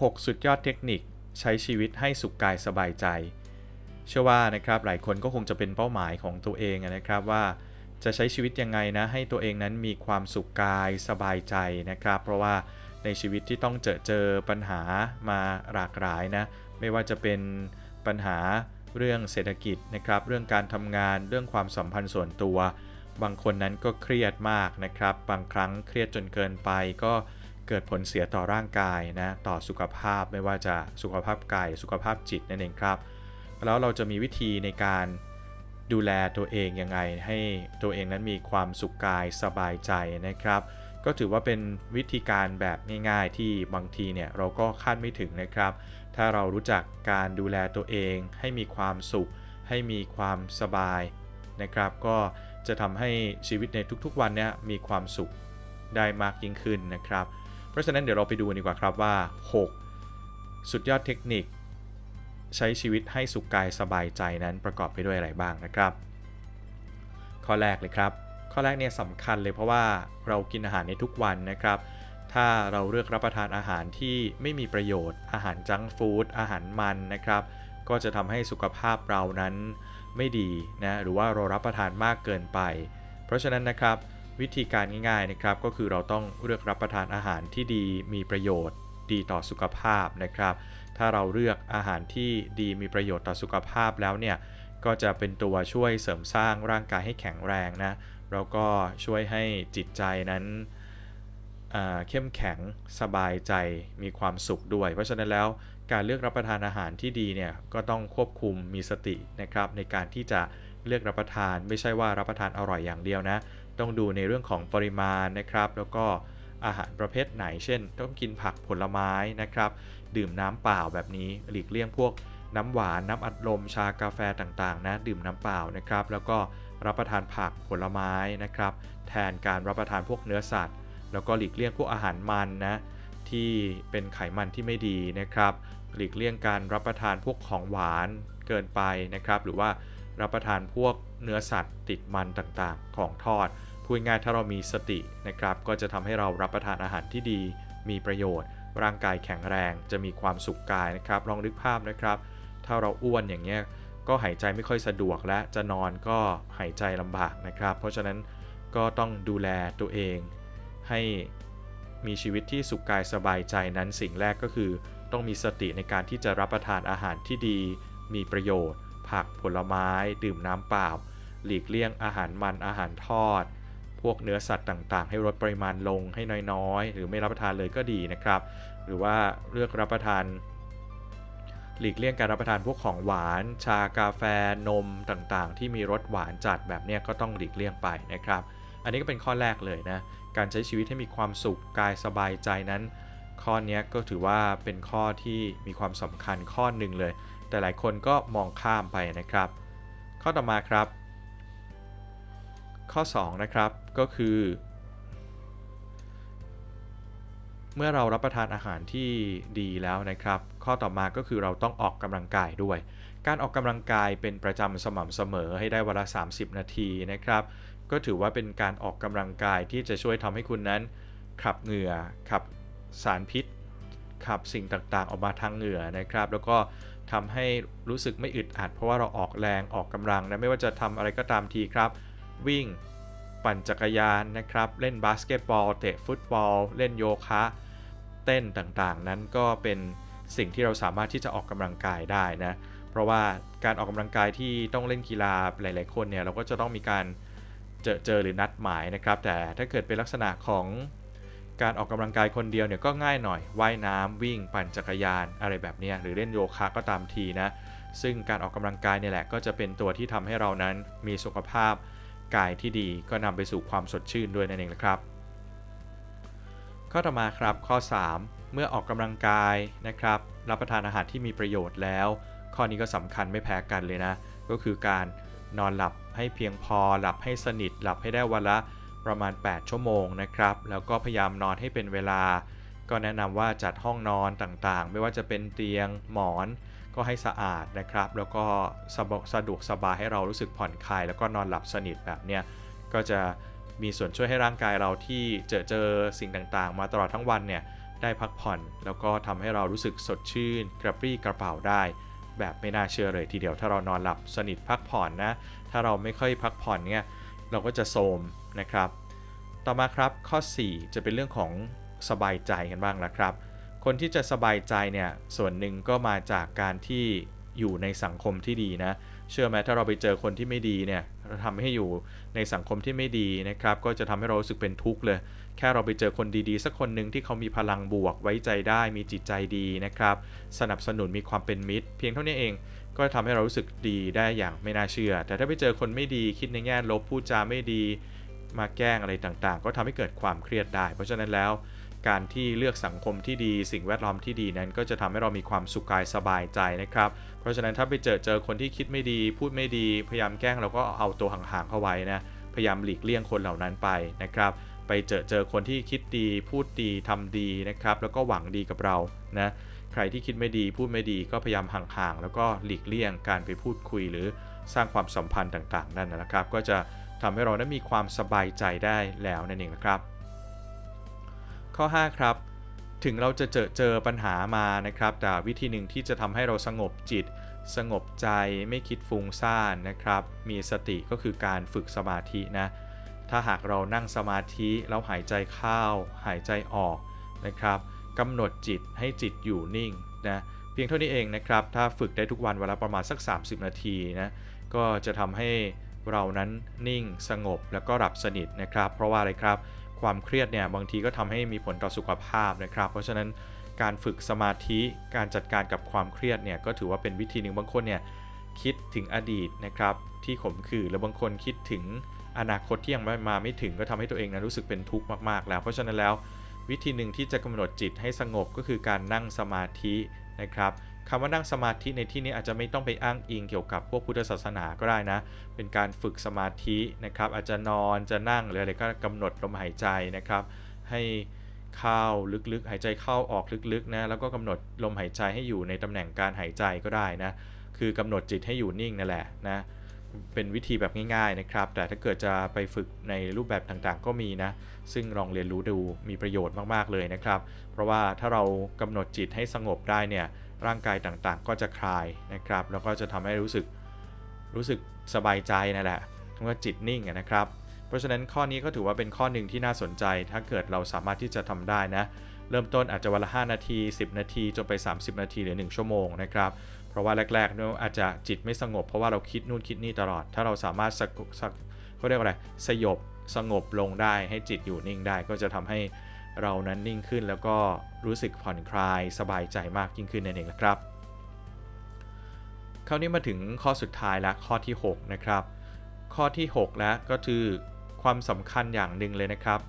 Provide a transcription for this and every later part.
6 สุดยอดเทคนิคใช้ชีวิตให้สุขกายสบายใจ เชื่อว่านะครับหลายคนก็คงจะเป็นเป้าหมายของตัวเองนะครับว่าจะใช้ชีวิตยังไงนะให้ตัวเองนั้นมีความสุขกายสบายใจนะครับ เพราะว่าในชีวิตที่ต้องเจอเจอปัญหามาหลากหลายนะไม่ว่าจะเป็นปัญหาเรื่องเศรษฐกิจนะครับ เรื่องการทำงานเรื่องความสัมพันธ์ส่วนตัว บางคนนั้นก็เครียดมากนะครับ บางครั้งเครียดจนเกินไปก็เเกิดผลเสียต่อร่างกายนะต่อสุขภาพไม่ว่าจะสุขภาพกายสุขภาพจิตนั่นเองครับ แล้วเราจะมีวิธีในการดูแลตัวเองยังไง ให้ตัวเองนั้นมีความสุขกายสบายใจนะครับ ก็ถือว่าเป็นวิธีการแบบง่ายๆ ที่บางทีเนี่ยเราก็คาดไม่ถึงนะครับ ถ้าเรารู้จักการดูแลตัวเอง ให้มีความสุข ให้มีความสบายนะครับ ก็จะทำให้ชีวิตในทุกๆวันเนี่ยมีความสุขได้มากยิ่งขึ้นนะครับ ราะฉะนั้นเดี๋ยวเราไปดูดีกว่าครับว่า 6 สุดยอดเทคนิค ใช้ชีวิตให้สุขกายสบายใจนั้นประกอบไปด้วยอะไรบ้างนะครับ ข้อแรกเลยครับ ข้อแรกเนี่ยสำคัญเลยเพราะว่าเรากินอาหารในทุกวันนะครับ ถ้าเราเลือกรับประทานอาหารที่ไม่มีประโยชน์ อาหารจังฟู้ดอาหารมันนะครับ ก็จะทำให้สุขภาพเรานั้นไม่ดีนะหรือว่าเรารับประทานมากเกินไป เพราะฉะนั้นนะครับ วิธีการง่ายๆนะครับก็คือเราต้องเลือกรับประทานอาหารที่ดีมีประโยชน์ ดีต่อสุขภาพนะครับ ถ้าเราเลือกอาหารที่ดีมีประโยชน์ต่อสุขภาพแล้วเนี่ยก็จะเป็นตัวช่วยเสริมสร้างร่างกายให้แข็งแรงนะแล้วก็ช่วยให้จิตใจนั้นเข้มแข็งสบายใจมีความสุขด้วย เพราะฉะนั้นแล้วการเลือกรับประทานอาหารที่ดีเนี่ยก็ต้องควบคุมมีสตินะครับในการที่จะเลือกรับประทานไม่ใช่ว่ารับประทานอร่อยอย่างเดียวนะ ต้องดูในเรื่องของปริมาณนะครับ แล้วก็อาหารประเภทไหน เช่น ต้องกินผักผลไม้นะครับ ดื่มน้ำเปล่าแบบนี้หลีกเลี่ยงพวกน้ำหวานน้ำอัดลมชากาแฟต่างๆนะดื่มน้ำเปล่านะครับ แล้วก็รับประทานผักผลไม้นะครับ แทนการรับประทานพวกเนื้อสัตว์ แล้วก็หลีกเลี่ยงพวกอาหารมันนะที่เป็นไขมันที่ไม่ดีนะครับ หลีกเลี่ยงการรับประทานพวกของหวานเกินไปนะครับ หรือว่ารับประทานพวกเนื้อสัตว์ติดมันต่างๆ ของทอด พูดง่ายถ้าเรามีสตินะครับ ก็จะทำให้เรารับประทานอาหารที่ดี มีประโยชน์ ร่างกายแข็งแรง จะมีความสุขกายนะครับ ลองนึกภาพนะครับ ถ้าเราอ้วนอย่างเงี้ยก็หายใจไม่ค่อยสะดวกและจะนอนก็หายใจลำบากนะครับ เพราะฉะนั้นก็ต้องดูแลตัวเอง ให้มีชีวิตที่สุขกายสบายใจนั้นสิ่งแรกก็คือ ต้องมีสติในการที่จะรับประทานอาหารที่ดี มีประโยชน์ ผักผลไม้ ดื่มน้ำเปล่า หลีกเลี่ยงอาหารมันอาหารทอด พวกเนื้อสัตว์ต่างๆ ให้ลดปริมาณลงให้น้อยๆ หรือไม่รับประทานเลยก็ดีนะครับ หรือว่าเลือกรับประทาน หลีกเลี่ยงการรับประทานพวกของหวาน ชากาแฟนมต่างๆ ที่มีรสหวานจัดแบบนี้ก็ต้องหลีกเลี่ยงไปนะครับ อันนี้ก็เป็นข้อแรกเลยนะการใช้ชีวิตให้มีความสุขกายสบายใจนั้น ข้อนี้ก็ถือว่าเป็นข้อที่มีความสำคัญข้อหนึ่งเลย แต่หลายคนก็มองข้ามไปนะครับ ข้อต่อมาครับ ข้อ 2 นะครับ ก็คือ เมื่อเรารับประทานอาหารที่ดีแล้วนะครับ ข้อต่อมาก็คือเราต้องออกกำลังกายด้วย การออกกำลังกายเป็นประจำสม่ำเสมอให้ได้วันละ 30 นาทีนะครับ ก็ถือว่าเป็นการออกกำลังกายที่จะช่วยทำให้คุณนั้น ขับเหงื่อขับสารพิษ ขับสิ่งต่างๆ ออกมาทางเหงื่อนะครับ แล้วก็ทำให้รู้สึกไม่อึดอัด เพราะว่าเราออกแรงออกกำลังนะไม่ว่าจะทำอะไรก็ตามทีครับ วิ่ง ปั่นจักรยานนะครับ เล่นบาสเกตบอล เตะฟุตบอล เล่นโยคะ เต้นต่างๆ นั้นก็เป็นสิ่งที่เราสามารถที่จะออกกำลังกายได้นะ เพราะว่าการออกกำลังกายที่ต้องเล่นกีฬาหลาย ๆ คนเนี่ยเราก็จะต้องมีการเจอเจอหรือนัดหมายนะครับ แต่ถ้าเกิดเป็นลักษณะของการออกกำลังกายคนเดียวเนี่ยก็ง่ายหน่อย ว่ายน้ำวิ่ง ปั่นจักรยานอะไรแบบนี้หรือเล่นโยคะก็ตามทีนะ ซึ่งการออกกำลังกายเนี่ยแหละก็จะเป็นตัวที่ทำให้เรานั้นมีสุขภาพ กายที่ดีก็นำไปสู่ความสดชื่นด้วยนั่นเองนะครับ ข้อต่อมาครับข้อ 3 เมื่อออกกำลังกายนะครับ รับประทานอาหารที่มีประโยชน์แล้ว ข้อนี้ก็สำคัญไม่แพ้กันเลยนะ ก็คือการนอนหลับให้เพียงพอหลับให้สนิทหลับให้ได้วันละประมาณ 8 ชั่วโมงนะครับ แล้วก็พยายามนอนให้เป็นเวลา ก็แนะนำว่าจัดห้องนอนต่างๆ ไม่ว่าจะเป็นเตียงหมอน ก็ให้สะอาดนะครับ แล้วก็สะดวกสบายให้เรารู้สึกผ่อนคลาย แล้วก็นอนหลับสนิทแบบเนี้ยก็จะมีส่วนช่วยให้ร่างกายเราที่เจอเจอสิ่งต่างๆ มาตลอดทั้งวันเนี่ยได้พักผ่อน แล้วก็ทำให้เรารู้สึกสดชื่น กระปรี้กระเป๋าได้ แบบไม่น่าเชื่อเลยทีเดียวถ้าเรานอนหลับสนิทพักผ่อนนะ ถ้าเราไม่ค่อยพักผ่อนเนี่ยเราก็จะโทรมนะครับ ต่อมาครับข้อ 4 จะเป็นเรื่องของสบายใจกันบ้างละครับ คนที่จะสบายใจเนี่ยส่วนหนึ่งก็มาจากการที่อยู่ในสังคมที่ดีนะ เชื่อไหมถ้าเราไปเจอคนที่ไม่ดีเนี่ยเราทำให้อยู่ในสังคมที่ไม่ดีนะครับ ก็จะทำให้เรารู้สึกเป็นทุกข์เลย แค่เราไปเจอคนดีๆ สักคนหนึ่งที่เขามีพลังบวกไว้ใจได้มีจิตใจดีนะครับ สนับสนุนมีความเป็นมิตร เพียงเท่านี้เอง ก็ทำให้เรารู้สึกดีได้อย่างไม่น่าเชื่อ แต่ถ้าไปเจอคนไม่ดีคิดในแง่ลบพูดจาไม่ดี มาแกล้งอะไรต่างๆ ก็ทำให้เกิดความเครียดได้ เพราะฉะนั้นแล้ว การที่เลือกสังคมที่ดี สิ่งแวดล้อมที่ดีนั้นก็จะทำให้เรามีความสุขกายสบายใจนะครับ เพราะฉะนั้นถ้าไปเจอเจอคนที่คิดไม่ดี พูดไม่ดี พยายามแกล้งเราก็เอาตัวห่างๆเข้าไว้นะ พยายามหลีกเลี่ยงคนเหล่านั้นไปนะครับ ไปเจอเจอคนที่คิดดี พูดดีทำดีนะครับ แล้วก็หวังดีกับเรานะใครที่คิดไม่ดีพูดไม่ดีก็พยายามห่างๆ แล้วก็หลีกเลี่ยงการไปพูดคุยหรือสร้างความสัมพันธ์ต่างๆ นั่นนะครับ ก็จะทำให้เรานั้นมีความสบายใจได้แล้วนั่นเองนะครับ ข้อ 5 ครับ ถึงเราจะเจอเจอปัญหามานะครับ แต่วิธีหนึ่งที่จะทำให้เราสงบจิต สงบใจไม่คิดฟุ้งซ่านนะครับ มีสติก็คือการฝึกสมาธินะ ถ้าหากเรานั่งสมาธิแล้วหายใจเข้าหายใจออกนะครับกำหนดจิตให้จิตอยู่นิ่งนะเพียงเท่านี้เองนะครับ ถ้าฝึกได้ทุกวันเวลาประมาณสัก 30 นาทีนะก็จะทำให้เรานั้นนิ่งสงบแล้วก็หลับสนิทนะครับ เพราะว่าอะไรครับ ความเครียดเนี่ยบางทีก็ทำให้มีผลต่อสุขภาพนะครับ เพราะฉะนั้นการฝึกสมาธิการจัดการกับความเครียดเนี่ยก็ถือว่าเป็นวิธีหนึ่งบางคนเนี่ยคิดถึงอดีตนะครับที่ขมขื่นแล้วบางคนคิดถึงอนาคตที่ยังไม่มาไม่ถึงก็ทำให้ตัวเองนะรู้สึกเป็นทุกข์มากๆ แล้ว เพราะฉะนั้นแล้ววิธีหนึ่งที่จะกำหนดจิตให้สงบก็คือการนั่งสมาธินะครับ คำว่านั่งสมาธิในที่นี้อาจจะไม่ต้องไปอ้างอิงเกี่ยวกับพวกพุทธศาสนาก็ได้นะ เป็นการฝึกสมาธินะครับ อาจจะนอนจะนั่งหรืออะไรก็กำหนดลมหายใจนะครับ ให้เข้าลึกๆ หายใจเข้าออกลึกๆนะแล้วก็กำหนดลมหายใจให้อยู่ในตำแหน่งการหายใจก็ได้นะ คือกำหนดจิตให้อยู่นิ่งนั่นแหละนะเป็นวิธีแบบง่ายๆนะครับ แต่ถ้าเกิดจะไปฝึกในรูปแบบต่างๆ ก็มีนะ ซึ่งลองเรียนรู้ดูมีประโยชน์มากๆเลยนะครับ เพราะว่าถ้าเรากำหนดจิตให้สงบได้เนี่ย ร่างกายต่างๆ ก็จะคลายนะครับ แล้วก็จะทำให้รู้สึกรู้สึกสบายใจนั่นแหละว่าจิตนิ่งนะครับ เพราะฉะนั้นข้อนี้ก็ถือว่าเป็นข้อหนึ่งที่น่าสนใจ ถ้าเกิดเราสามารถที่จะทำได้นะ เริ่มต้นอาจจะวันละ 5 นาที 10 นาที จนไป 30 นาทีหรือ 1 ชั่วโมงนะครับ เพราะว่าแรกๆเนี่ยอาจจะจิตไม่สงบ เพราะว่าเราคิดนู่นคิดนี่ตลอด ถ้าเราสามารถสักเขาเรียกว่าอะไร สยบ สงบลงได้ ให้จิตอยู่นิ่งได้ ก็จะทำให้ เรานั้นนิ่งขึ้นแล้วก็รู้สึกผ่อนคลายสบายใจมากยิ่งขึ้นนั่นเองนะครับ คราวนี้มาถึงข้อสุดท้ายและข้อที่ 6 นะครับ ข้อที่ 6 แล้วก็คือความสำคัญอย่างหนึ่งเลยนะครับ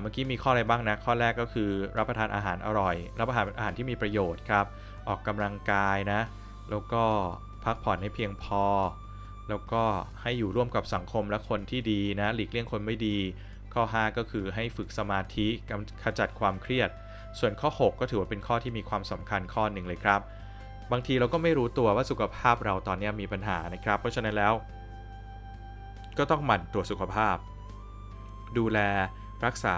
เมื่อกี้มีข้ออะไรบ้างนะข้อแรกก็คือรับประทานอาหารอร่อย รับประทานอาหารที่มีประโยชน์ครับ ออกกำลังกายนะ แล้วก็พักผ่อนให้เพียงพอ แล้วก็ให้อยู่ร่วมกับสังคมและคนที่ดีนะ หลีกเลี่ยงคนไม่ดี ข้อ 5 ก็คือให้ฝึกสมาธิขจัดความเครียด ส่วนข้อ 6 ก็ถือว่าเป็นข้อที่มีความสำคัญข้อหนึ่งเลยครับ บางทีเราก็ไม่รู้ตัวว่าสุขภาพเราตอนนี้มีปัญหานะครับ เพราะฉะนั้นแล้ว ก็ต้องหมั่นตรวจสุขภาพ ดูแล รักษา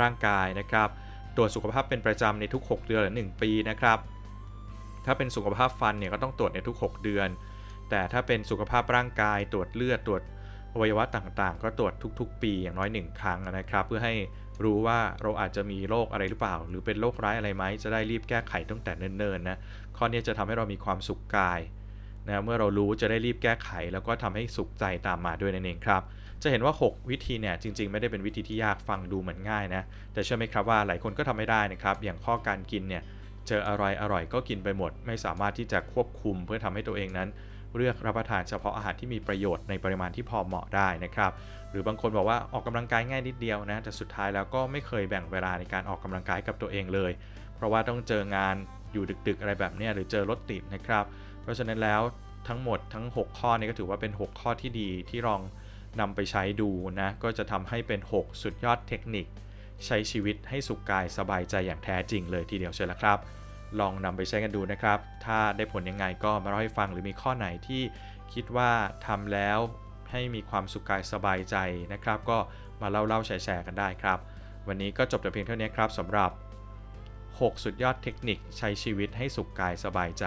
ร่างกายนะครับ ตรวจสุขภาพเป็นประจำในทุก 6 เดือนหรือ 1 ปีนะครับ ถ้าเป็นสุขภาพฟันเนี่ยก็ต้องตรวจในทุก 6 เดือน แต่ถ้าเป็นสุขภาพร่างกายตรวจเลือดตรวจ อวัยวะต่างๆ ก็ตรวจทุก ๆ ปีอย่างน้อย 1 ครั้งนะครับ เพื่อให้รู้ว่าเราอาจจะมีโรคอะไรหรือเปล่า หรือเป็นโรคร้ายอะไรไหมจะได้รีบแก้ไขตั้งแต่เนิ่นๆนะข้อนี้จะทำให้เรามีความสุขกายนะเมื่อเรารู้จะได้รีบแก้ไข แล้วก็ทำให้สุขใจตามมาด้วยนั่นเองครับ จะเห็นว่า 6 วิธีเนี่ยจริง ๆ ไม่ได้เป็นวิธีที่ยากฟังดูเหมือนง่ายนะแต่เชื่อไหมครับว่าหลายคนก็ทำไม่ได้นะครับอย่างข้อการกินเนี่ยเจออะไรอร่อยก็กินไปหมด ไม่สามารถที่จะควบคุมเพื่อทำให้ตัวเองนั้น เลือกรับประทานเฉพาะอาหารที่มีประโยชน์ในปริมาณที่พอเหมาะได้นะครับ หรือบางคนบอกว่าออกกำลังกายง่ายนิดเดียวนะ แต่สุดท้ายแล้วก็ไม่เคยแบ่งเวลาในการออกกำลังกายกับตัวเองเลย เพราะว่าต้องเจองานอยู่ดึกๆอะไรแบบนี้หรือเจอรถติดนะครับ เพราะฉะนั้นแล้วทั้งหมดทั้ง 6 ข้อนี้ก็ถือว่าเป็น 6 ข้อที่ดีที่ลองนำไปใช้ดูนะ ก็จะทำให้เป็น 6 สุดยอดเทคนิค ใช้ชีวิตให้สุขกายสบายใจอย่างแท้จริงเลยทีเดียวเชียวละครับ ลองนำไปใช้กันดูนะครับ ถ้าได้ผลยังไงก็มาเล่าให้ฟังหรือมีข้อไหนที่คิดว่าทำแล้วให้มีความสุขกายสบายใจนะครับ ก็มาเล่าเล่าแชร์แชร์กันได้ครับ วันนี้ก็จบแต่เพียงเท่านี้ครับสำหรับ 6 สุดยอดเทคนิคใช้ชีวิตให้สุขกายสบายใจ